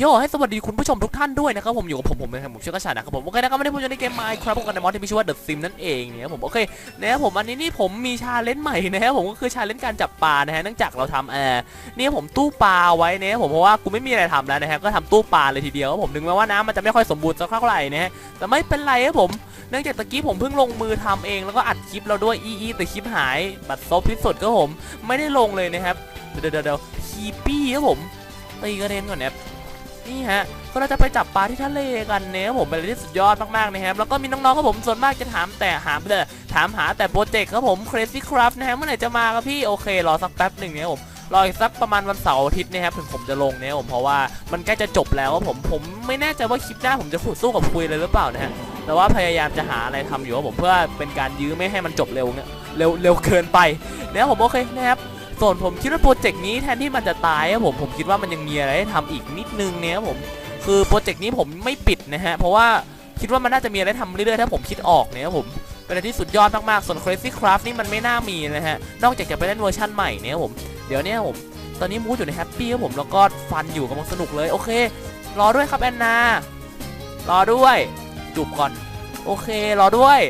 โย่ให้สวัสดีคุณผู้ชมทุกท่านด้วยนะครับผมอยู่กับผมผมนะครับผมชื่อกระชานะครับผมโอเคนะครับวันนี้ผมจะในเกม Minecraft พวกกันในมอดที่มีชื่อว่า The Sim นั่นเองเนี่ยผมโอเคนะครับผมอันนี้นี่ผมมีชาเลนจ์ใหม่นะครับผมก็คือชาเลนจ์การจับปลานะฮะเนื่องจากเราทำเอ่อนี่ผมตู้ปลาไว้นะครับผมเพราะว่ากูไม่มีอะไรทำแล้วนะฮะก็ทำตู้ปลาเลยทีเดียวผมถึงแม้ว่าน้ำมันจะไม่ค่อยสมบูรณ์สักเท่าไหร่นะฮะแต่ไม่เป็นไรครับผมเนื่องจากตะกี้ผมเพิ่งลงมือทำเองแล้วก็อัดคลิปเราด้วยอีอีแต่คลิปหายบัตรซบที่สุดก็ผมไม่ได้ลงเลยนะครับเดี๋ยวเดี๋ยวเดี๋ยวคีปี้ครับผมตีกระเด็นก่อนนะครับ นี่ฮะก็เราจะไปจับปลาที่ทะเลกันเนี่ยผมเป็นอะไรที่สุดยอดมากๆนะครับแล้วก็มีน้องๆครับผมส่วนมากจะถามแต่หาเลยถามหาแต่โปรเจกต์ครับผม Crazy Craft นะฮะเมื่อไหร่จะมาครับพี่โอเครอสักแป๊บหนึ่งนะครับผมรออีกสักประมาณวันเสาร์อาทิตย์นะครับถึงผมจะลงเนี่ยผมเพราะว่ามันใกล้จะจบแล้วครับผมผมไม่แน่ใจว่าคลิปหน้าผมจะสู้กับคุยเลยหรือเปล่านะฮะแต่ว่าพยายามจะหาอะไรทำอยู่ครับผมเพื่อเป็นการยื้อไม่ให้มันจบเร็วเนี่ยเร็วเร็วเกินไปนะครับผมโอเคนะครับ ส่วนผมคิดว่าโปรเจกต์นี้แทนที่มันจะตายครับผมผมคิดว่ามันยังมีอะไรให้ทำอีกนิดนึงเนี่ยครับผมคือโปรเจกต์นี้ผมไม่ปิดนะฮะเพราะว่าคิดว่ามันน่าจะมีอะไรทำเรื่อยๆถ้าผมคิดออกเนี่ยครับผมเป็นอะไรที่สุดยอดมากๆส่วน Crazy Craft นี่มันไม่น่ามีนะฮะนอกจากจะไปเล่นเวอร์ชันใหม่เนี่ยครับผมเดี๋ยวเนี่ยผมตอนนี้มูดอยู่ในแฮปปี้ครับผมแล้วก็ฟันอยู่กำลังสนุกเลยโอเค รอด้วยครับแอนนารอด้วยจูบก่อน โอเค รอด้วย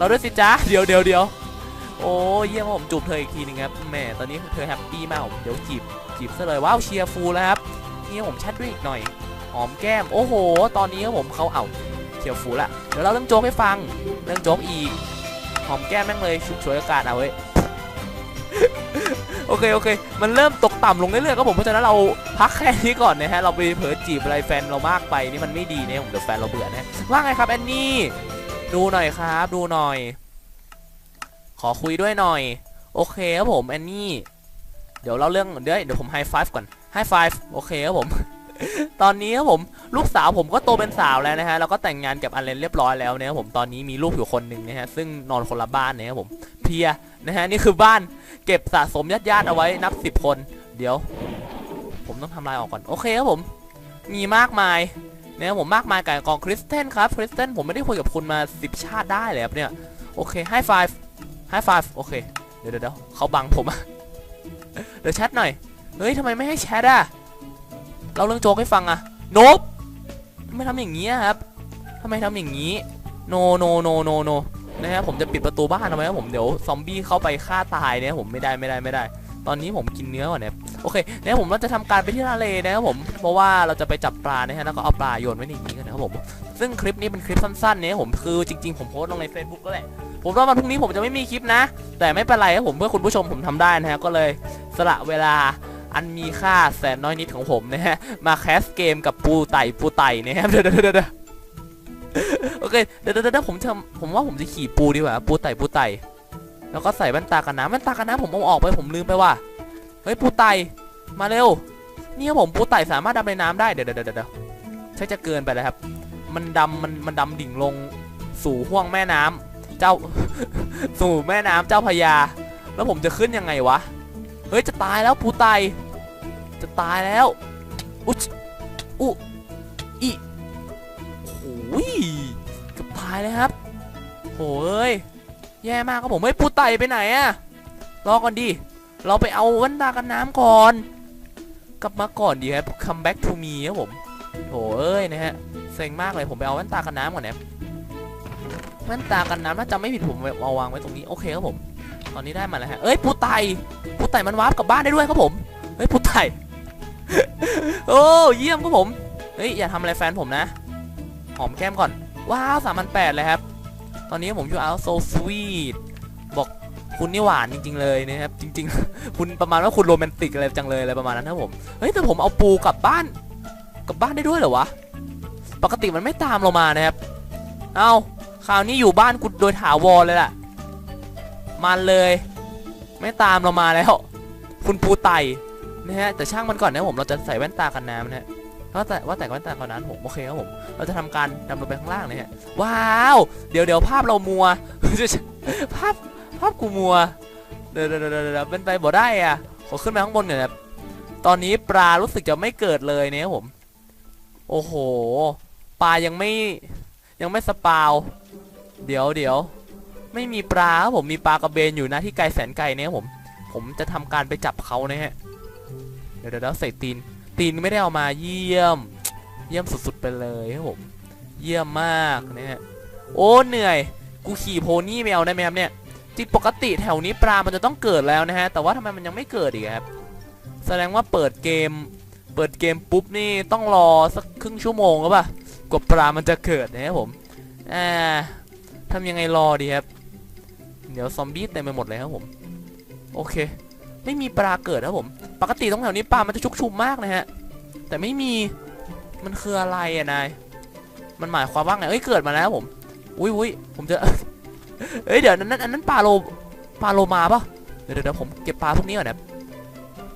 รอด้วยสิจ๊ะเดี๋ยวเดี๋ยวเดี๋ยว โอ้เยี่ยมผมจูบเธออีกทีหนึงครับแหมตอนนี้เธอแฮปปี้มากผมเดี๋ยวจีบจีบซะเลยว้าวเชียร์ฟูลแล้วครับนี่ผมแชทด้วยอีกหน่อยหอมแก้มโอ้โห ตอนนี้ครับผมเขาเอาเชียร์ฟูลละเดี๋ยวเราเรื่องโจ๊กให้ฟังเรื่องโจ๊กอีกหอมแก้มแม่งเลยชุบช่วยอากาศเอาเว้โอเคโอเค มันเริ่มตกต่ำลงเรื่อยๆครับผมเพราะฉะนั้นเราพักแค่นี้ก่อนนะฮะเราไปเผลอจีบอะไรแฟนเรามากไปนี่มันไม่ดีเนี่ยผมเดี๋ยวแฟนเราเบื่อนะว่าไงครับแอนนี่ดูหน่อยครับ ดูหน่อย อคุยด้วยหน่อย โอเคครับผมแอนนี่ เดี๋ยวเราเรื่องเดี๋ยวเดี๋ยวผมไฮไฟฟ์ก่อนไฮไฟฟ์โอเคครับผม ตอนนี้ครับผมลูกสาวผมก็โตเป็นสาวแล้วนะฮะแล้วก็แต่งงานกับอันเลนเรียบร้อยแล้วนะครับผมตอนนี้มีลูกอยู่คนหนึ่งนะฮะซึ่งนอนคนละบ้านนะครับผมเพียนะฮะนี่คือบ้านเก็บสะสมญาติๆเอาไว้นับสิบคน เดี๋ยว ผมต้องทำลายออกก่อนโอเคครับผม มีมากมายเนะครับผมมากมายกับกองคริสเตนครับคริสเตนผมไม่ได้คุยกับคุณมาสิบชาติได้เลยครับเนี่ยโอเคให้ไฟฟ์ ให้ไฟฟ์โอเคเดี๋ยวเดี๋ยวเดี๋ยวเขาบังผมอะเดี๋ยวแชทหน่อย เฮ้ยทำไมไม่ให้แชทอะเราเรื่องโจ๊กให้ฟังอะโนบทำไมทำอย่างนี้ครับทำไมทำอย่างนี้โนโนโนโนโนนะฮะผมจะปิดประตูบ้านทำไมครับผมเดี๋ยวซอมบี้เข้าไปฆ่าตายเนี่ยผมไม่ได้ไม่ได้ไม่ได้ ตอนนี้ผมกินเนื้อก่อนเนี่ยโอเคเนี่ยผมเราจะทำการไปที่ทะเลนะครับผมเพราะว่าเราจะไปจับปลานะฮะแล้วก็เอาปลาโยนไว้ในนี้กันนะครับผมซึ่งคลิปนี้เป็นคลิปสั้นๆเนี่ยผมคือจริง ๆ ผมโพสต์ลงใน Facebook ก็แหละ ผมว่าวันพรุ่งนี้ผมจะไม่มีคลิปนะ แต่ไม่เป็นไรครับผมเพื่อคุณผู้ชมผมทำได้นะฮะก็เลยสละเวลาอันมีค่าแสนน้อยนิดของผมนะฮะมาแคสเกมกับปูไต่ปูไต่นะครับเดี๋ยวเดี๋ยวเดี๋ยวโอเคเดี๋ยวเดี๋ยวเดี๋ยวผมจะผมว่าผมจะขี่ปูดีกว่าปูไต่ปูไต่แล้วก็ใส่แว่นตากันน้ำแว่นตากันน้ำผมเอาออกไปผมลืมไปว่าเฮ้ยปูไต่มาเร็วนี่ครับผมปูไต่สามารถดำในน้ำได้เดี๋ยวเดี๋ยวเดี๋ยวเดี๋ยวใช่จะเกินไปแล้วครับ มันดำมันมันดำดิ่งลงสู่ห้วงแม่น้ำ เจ้า สู่แม่น้ำเจ้าพระยา แล้วผมจะขึ้นยังไงวะ เฮ้ย จะตายแล้วปูไต จะตายแล้ว อุ๊ยอุอีโอ้ยเกับตายเลยครับโอ้ย แย่มากครับผมเฮ้ยปูไตไปไหนอะรอก่อนดิ เราไปเอาแว่นตากันน้ำก่อน กลับมาก่อนดีครับ come back to me ครับผมโถเอ้ยนะฮะ เซ็งมากเลยผมไปเอาแว่นตากันน้ำก่อนนะ แว่นตากันน้ำถ้าจำไม่ผิดผมเอาวางไว้ตรงนี้โอเคครับผม ตอนนี้ได้มาแล้วฮะเอ้ยปูไตปูไตมันวาร์ปกลับบ้านได้ด้วยครับผมเฮ้ยปูไตโอ้เยี่ยมครับผมเฮ้ยอย่าทำอะไรแฟนผมนะหอมแก้มก่อนว้าวสามพันแปดเลยครับ ตอนนี้ผมอยู่เอาโซสวีทบอกคุณนี่หวานจริง ๆ เลยนะครับจริง ๆ คุณประมาณว่าคุณโรแมนติกอะไรจังเลยอะไรประมาณนั้นครับผมเฮ้ยแต่ผมเอาปูกลับบ้านกลับบ้านได้ด้วยเหรอวะปกติมันไม่ตามเรามานะครับเอา คราวนี้อยู่บ้านกูโดยถาวรเลยล่ะ มันเลย ไม่ตามเรามาแล้ว คุณปูไตนะฮะ แต่ช่างมันก่อนนะผม เราจะใส่แว่นตากันน้ำนะฮะว่าแต่ว่าแต่แว่นตากันน้ำผมโอเคครับผม เราจะทำการดำลงไปข้างล่างนะฮะ ว้าว เดี๋ยวเดี๋ยวภาพเรามัว ภาพภาพกูมัว เดี๋ยวเดี๋ยวเดี๋ยวเป็นไปบ่ได้อะ ขอขึ้นไปข้างบนหน่อยนะตอนนี้ปลารู้สึกจะไม่เกิดเลยเนี่ยครับผม โอ้โห ปลายังไม่ยังไม่สปาว เดี๋ยวเดี๋ยวไม่มีปลาครับผมมีปลากระเบนอยู่นะที่ไกลแสนไกลเนี่ยผม ผมจะทำการไปจับเขานะฮะเดี๋ยวเดี๋ยวเดี๋ยวใส่ตีน ตีนไม่ได้เอามาเยี่ยม เยี่ยมสุดๆไปเลยครับผม เยี่ยมมากนะฮะโอ้เหนื่อย กูขี่โพนี่ไม่เอาได้ไหมครับเนี่ยจริงปกติแถวนี้ปลามันจะต้องเกิดแล้วนะฮะแต่ว่าทำไมมันยังไม่เกิดอีกครับแสดงว่าเปิดเกม เปิดเกมปุ๊บนี่ต้องรอสักครึ่งชั่วโมงแล้วป่ะกว่าปลามันจะเกิดนะครับผมอ่า ทำยังไงรอดีครับ เดี๋ยวซอมบี้เต็มไปหมดเลยครับผม โอเค ไม่มีปลาเกิดครับผม ปกติตรงแถวนี้ปลามันจะชุกชุมมากนะฮะ แต่ไม่มี มันคืออะไรอะนาย มันหมายความว่าไง เอ้ยเกิดมาแล้วผม อุ้ยอุ้ยผมจะเอ้ยเดี๋ยวนั้นนั้นอันนั้นปลาโลปลาโลมาปะเดี๋ยวเดี๋ยวผมเก็บปลาพวกนี้ก่อนนะครับ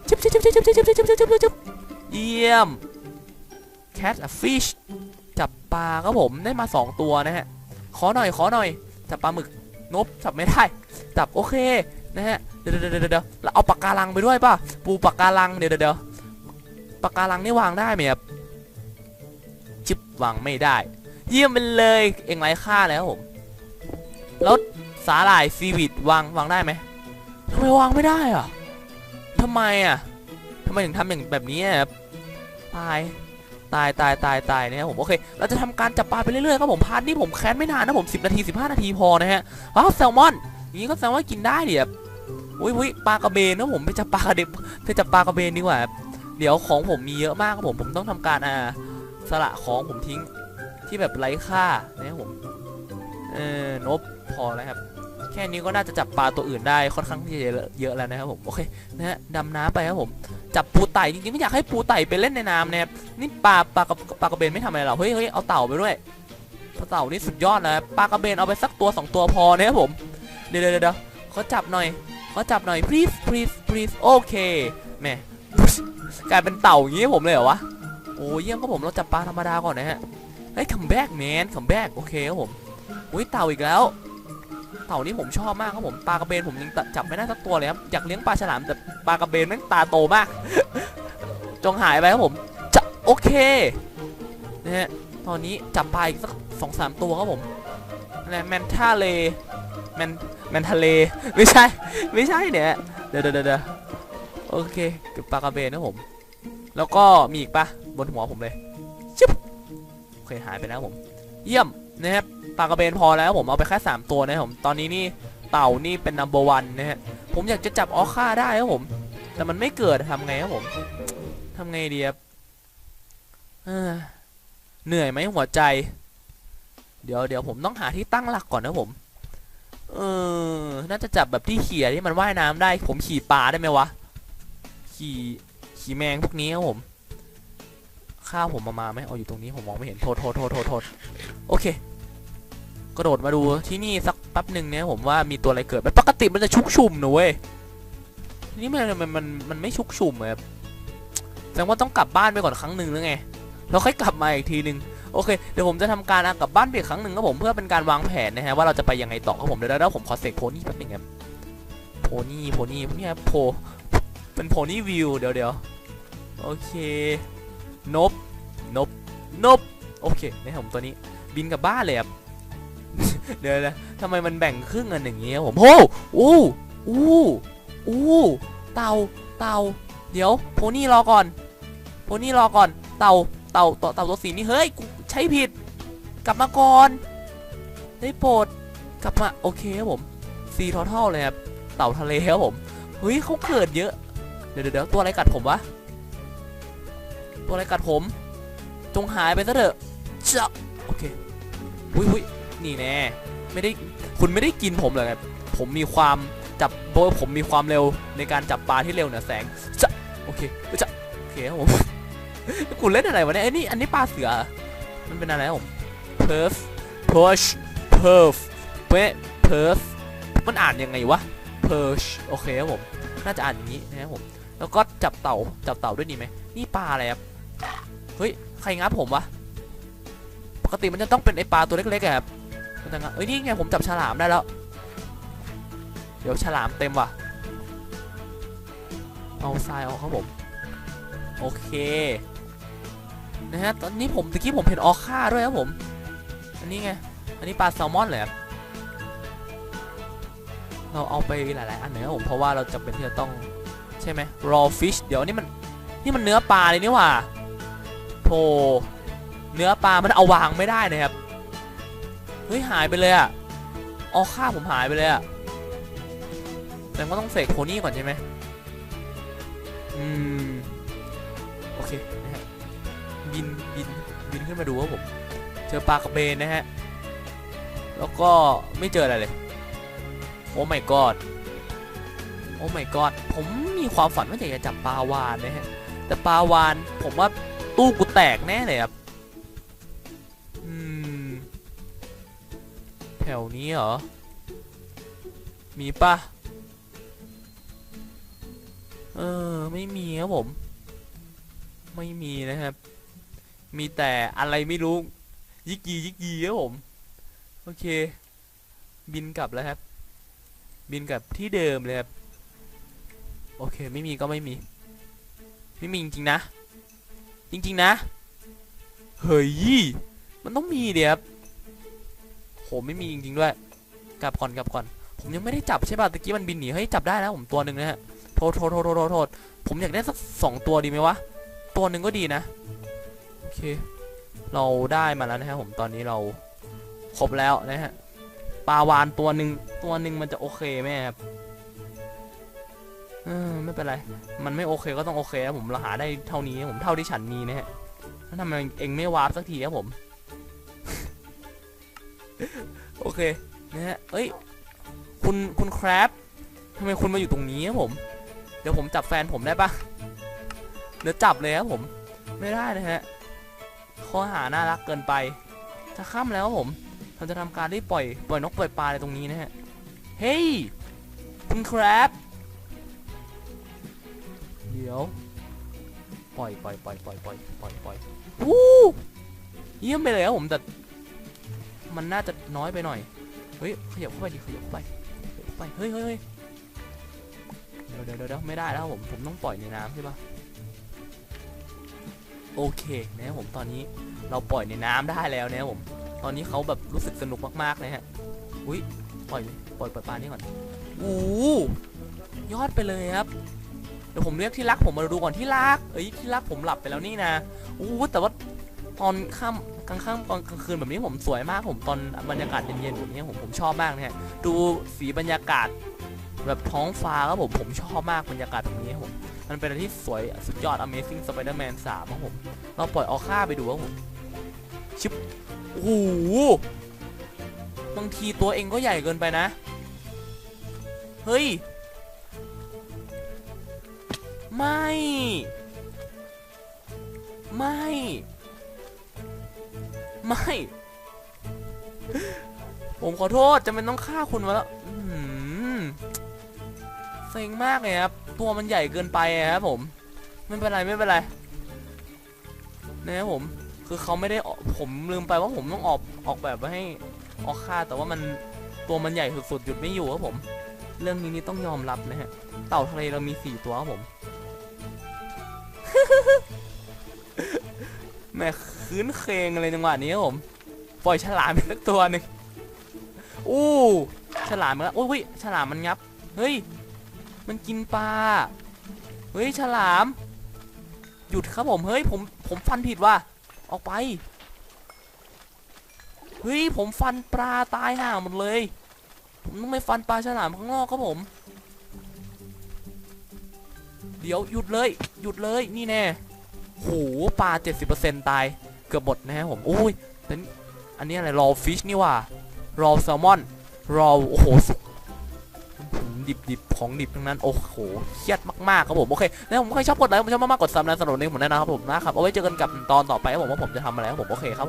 ชิบชิบชิบชิบชิบชิบชิบชิบชิบชิบเยี่ยม cat a fish จับปลาครับผมได้มา2ตัวนะฮะ ขอหน่อยขอหน่อยจับปลาหมึกนบจับไม่ได้จับโอเคนะฮะเดี๋ยวเดี๋ยวเดี๋ยวเดี๋ยวแล้วเอาปากการังไปด้วยป่ะปูปากการังเดี๋ยวเดี๋ยวเดิปากการังนี่วางได้ไหมครับจิบวางไม่ได้ เยี่ยมไปเลยเองไร้ค่าแล้วผมแล้วสาหร่ายซีวิตวางวางได้ไหมทำไมวางไม่ได้อะทำไมอะทำไมถึงทำอย่างแบบนี้อะครับตาย ตายตายตายตายนะครับผมโอเค เราจะทำการจับปลาไปเรื่อยๆครับผมพาร์ทนี้ผมแค้นไม่นานนะผม 10 นาที 15 นาทีพอนะฮะว้าวแซลมอนอย่างนี้ก็แซลมอนกินได้เดิครับอุ้ยอุ้ยปลากระเบนนะผมไปจับปลากระเด็บไปจับปลากระเบนดีกว่าเดี๋ยวของผมมีเยอะมากครับผมผมต้องทำการอ่าสละของผมทิ้งที่แบบไร้ค่านะครับผมเออนบพอแล้วครับ แค่นี้ก็น่าจะจับปลาตัวอื่นได้ค่อนข้างที่จะเยอะแล้วนะครับผมโอเคนะฮะดำน้ำไปครับผมจับปูไต่จริงๆไม่อยากให้ปูไต่ไปเล่นในน้ำนะครับนี่ปลาปลากระปลากระเบนไม่ทำอะไรหรอกเฮ้ยเฮ้ยเอาเต่าไปด้วยเต่านี่สุดยอดนะปลากระเบนเอาไปสักตัวสองตัวพอนะครับผมเดี๋ยวเดี๋ยวเดี๋ยวเขาจับหน่อยเขาจับหน่อย please please please โอเคแม่กลายเป็นเต่าอย่างงี้ผมเลยเหรอวะโอ้เยี่ยมครับผมเราจับปลาธรรมดาก่อนนะฮะเฮ้ย come back man come back โอเคครับผมอุ้ยเต่าอีกแล้ว เต่านี่ผมชอบมากครับผมปลากระเบนผมยังจับไม่ได้สักตัวเลยครับอยากเลี้ยงปลาฉลามแต่ปลากระเบนแม่งตาโตมาก จงหายไปครับผมจะโอเคนะฮะตอนนี้จับปลาอีกสักสองสามตัวครับผมอะแมนท่าเลแมนแมนทะเลไม่ใช่ไม่ใช่เนี่ยเดี๋ยวเดี๋ยวเดี๋ยวโอเคเก็บปลากระเบนนะผม แล้วก็มีอีกปะบนหัวผมเลยชิบโอเคหายไปแล้วผม เยี่ยม นะครับปลากระเบนพอแล้วผมเอาไปแค่สามตัวนะครับผมตอนนี้นี่เต่านี่เป็น number one นะฮะผมอยากจะจับออค่าได้ครับผม แต่มันไม่เกิดทำไงครับผมทำไงดีครับเหนื่อยไหมหัวใจ เดี๋ยวเดี๋ยวผมต้องหาที่ตั้งหลักก่อนนะผม เออ น่าจะจับแบบที่เขี่ยที่มันว่ายน้ำได้ ผมขี่ปลาได้ไหมวะ ขี่ขี่แมงพวกนี้ครับผมข้าวผมมามาไหมเอาอยู่ตรงนี้ผมมองไม่เห็นโทษโทษโทษโทษโทษโอเค กระโดดมาดูที่นี่สักแป๊บหนึ่งเนี่ยผมว่ามีตัวอะไรเกิดมันปกติมันจะชุกชุมนะเว้ยนี่มันมันมันมันไม่ชุกชุมอะครับแสดงว่าต้องกลับบ้านไปก่อนครั้งหนึ่งหรือไงแล้วค่อยกลับมาอีกทีหนึ่งโอเคเดี๋ยวผมจะทำการกลับบ้านไปอีกครั้งหนึ่งครับผมเพื่อเป็นการวางแผนนะฮะว่าเราจะไปยังไงต่อครับผมเดี๋ยวแล้วผมขอเสกโพนี่แป๊บหนึงครับโพนี่โพนี่เนี่ยโพเป็นโพนี่วิวเดี๋ยวเดี๋ยวโอเคนบนบนบโอเคนะครับผมตัวนี้บินกลับบ้านเลยครับ เดี๋ยวนะทำไมมันแบ่งครึ่งกันอย่างเงี้ครับผมโอ้อู้อู้อู้เต่าเต่าเดี๋ยวโพนี่รอก่อนโพนี่รอก่อน เต่าเต่าเต่าเต่าตัวสีนี่เฮ้ยกูใช้ผิด กลับมาก่อน ได้โปรดกลับมาโอเคครับผมซีทอทัลเลยครับเต่าทะเลครับผมเฮ้ยเขาเกิดเยอะเดี๋ยวเดี๋ยวเดี๋ยวตัวอะไรกัดผมวะตัวอะไรกัดผม จงหายไปซะเถอะจะโอเคอุ้ยอุ้ย นี่แน่ไม่ได้คุณไม่ได้กินผมเลยครับผมมีความจับโบผมมีความเร็วในการจับปลาที่เร็วเหนือแสงจะโอเคจะโอเคครับผมคุณเล่นอะไรวะเนี่ยไอ้นี่อันนี้ปลาเสือ มันเป็นอะไรครับผม perf push perf เป๊ะ perf มันอ่านยังไงวะ perch โอเคครับผมน่าจะอ่านอย่างนี้นะครับผมแล้วก็จับเต่าจับเต่าด้วยดีไหมนี่ปลาอะไรครับเฮ้ยใครงับผมวะปกติมันจะต้องเป็นไอปลาตัวเล็กๆครับ มันจะงับเอ้ยนี่ไงผมจับฉลามได้แล้ว เดี๋ยวฉลามเต็มว่ะ เอาทรายออกครับผม โอเคนะฮะตอนนี้ผมตะกี้ผมเห็นออค่าด้วยครับผม อันนี้ไง อันนี้ปลาแซลมอนเลยครับเราเอาไปหลายๆ อันหน่อยครับผม เพราะว่าเราจำเป็นที่จะต้องใช่ไหม raw fish เดี๋ยวนี้มันนี่มันเนื้อปลาเลยนี่หว่าโธ่เนื้อปลามันเอาวางไม่ได้นะครับ เฮ้ยหายไปเลยอะอ๋อค่าผมหายไปเลยอะแต่ก็ต้องเสกโพนี่ก่อนใช่ไหมอืม โอเคนะฮะบินบินบินขึ้นมาดูครับผม เจอปลากระเบนนะฮะ แล้วก็ไม่เจออะไรเลย โอ้ my god โอ้ my god ผมมีความฝันว่าอยากจะจับปลาวานนะฮะ แต่ปลาวานผมว่าตู้กูแตกแน่เลยครับ ถวนี้เหรอ มีปะเออ ไม่มีครับผม ไม่มีนะครับ มีแต่อะไรไม่รู้ ยิกยียิกยีครับผม โอเค บินกลับแล้วครับ บินกลับที่เดิมเลยครับ โอเค ไม่มีก็ไม่มี ไม่มีจริงๆนะ จริง ๆ นะ เฮ้ย มันต้องมีเดี๋ยครับ ผมไม่มีจริงๆด้วย กลับก่อนกลับก่อน ผมยังไม่ได้จับใช่ป่ะตะกี้มันบินหนีเฮ้ยจับได้แล้วผมตัวหนึ่งนะฮะโทษโทษโทษโทษโทษผมอยากได้สักสองตัวดีไหมวะ ตัวหนึ่งก็ดีนะ โอเค เราได้มาแล้วนะฮะผมตอนนี้เราครบแล้วนะฮะปลาวานตัวหนึ่งตัวหนึ่งมันจะโอเคไหมครับเออไม่เป็นไร มันไม่โอเคก็ต้องโอเคครับผมเราหาได้เท่านี้ผมเท่าที่ฉันมีนะฮะแล้วทำไมเองไม่วาร์ปสักทีครับผม โอเคนะฮะเอ้ย คุณคุณแครับทำไมคุณมาอยู่ตรงนี้ครับผม เดี๋ยวผมจับแฟนผมได้ปะเดี๋ยวจับเลยครับผม ไม่ได้นะฮะข้อหาน่ารักเกินไปจะค่ำแล้วครับผมเราจะทำการที่ปล่อยปล่อยนกปล่อยปลาในตรงนี้นะฮะ เฮ้ย คุณแครับเดี๋ยวปล่อยปล่อยปล่อยปล่อยปล่อยปล่อยปล่อยวู้เยี่ยมไปเลยครับผมแต่ มันน่าจะน้อยไปหน่อย เฮ้ยขยับเข้าไปดิขยับเข้าไปขยับเข้าไป เฮ้ยเฮ้ยเดี๋ยวเดี๋ยวเดี๋ยวไม่ได้แล้วผมผมต้องปล่อยในน้ำใช่ปะโอเคนะครับผมตอนนี้เราปล่อยในน้ำได้แล้วนะครับผม ตอนนี้เขาแบบรู้สึกสนุกมากๆนะฮะ อุ้ยปล่อยปล่อยปล่อยปลานี่ก่อนโอ้ยอดไปเลยครับ เดี๋ยวผมเรียกที่รักผมมาดูก่อนที่รัก เอ้ยที่รักผมหลับไปแล้วนี่นะโอ้แต่ว่า ตอนค่ำกลางค่ำตอนกลางคืนแบบนี้ผมสวยมากผมตอนบรรยากาศเย็นๆแบบนี้ผมผมชอบมากนะฮะดูสีบรรยากาศ แบบท้องฟ้าครับผมผมชอบมากบรรยากาศแบบนี้ผมมันเป็นอะไรที่สวยสุดยอด Amazing Spider-Man 3ครับผม เราปล่อยออค่าไปดูครับผมชิบโอ้โหบางทีตัวเองก็ใหญ่เกินไปนะ เฮ้ย ไม่ ไม่ ไม่ ผมขอโทษจะเป็นต้องฆ่าคุณมาแล้วเซ็งมากเลยครับ ตัวมันใหญ่เกินไปอะครับผม ไม่เป็นไรไม่เป็นไรนะครับผม คือเขาไม่ได้ออผมลืมไปว่าผมต้องออกออกแบบไว้ให้ออกค่าแต่ว่ามันตัวมันใหญ่สุดๆหยุดไม่อยู่ครับผม เรื่องนี้นี่ต้องยอมรับนะฮะ เต่าทะเลเรามีสี่ตัวครับผม แม่คืนเคงอะไรจังหวะนี้ครับผม ปล่อยฉลามไปสักตัวหนึ่งอู้ฉลามมันโอ้ยฉลามมันงับ เฮ้ย มันกินปลา เฮ้ย ฉลาม หยุดครับผม เฮ้ย ผม ผมฟันผิดว่ะ ออกไป เฮ้ย ผมฟันปลาตายห่าหมดเลย ผมต้องไปฟันปลาฉลามข้างนอกครับผม เดี๋ยวหยุดเลย หยุดเลย นี่แน่ โหปลา 70%ตาย เกือบหมดนะฮะผมอุ้ยนันี่อันนี้อะไรรอฟิชนี่ว่ะรอแซลมอนรอโอ้โหสุกดิบดิบของดิบทั้งนั้น โอ้โหเครียดมากๆครับผม โอเค แล้วผมใครชอบกดไลค์ผมชอบมากๆกดซับนะสำหรับวันนี้ผมแน่นะครับผมนะครับ เอาไว้เจอกันกับตอนต่อไปครับผมว่าผมจะทำอะไรครับผม โอเคครับ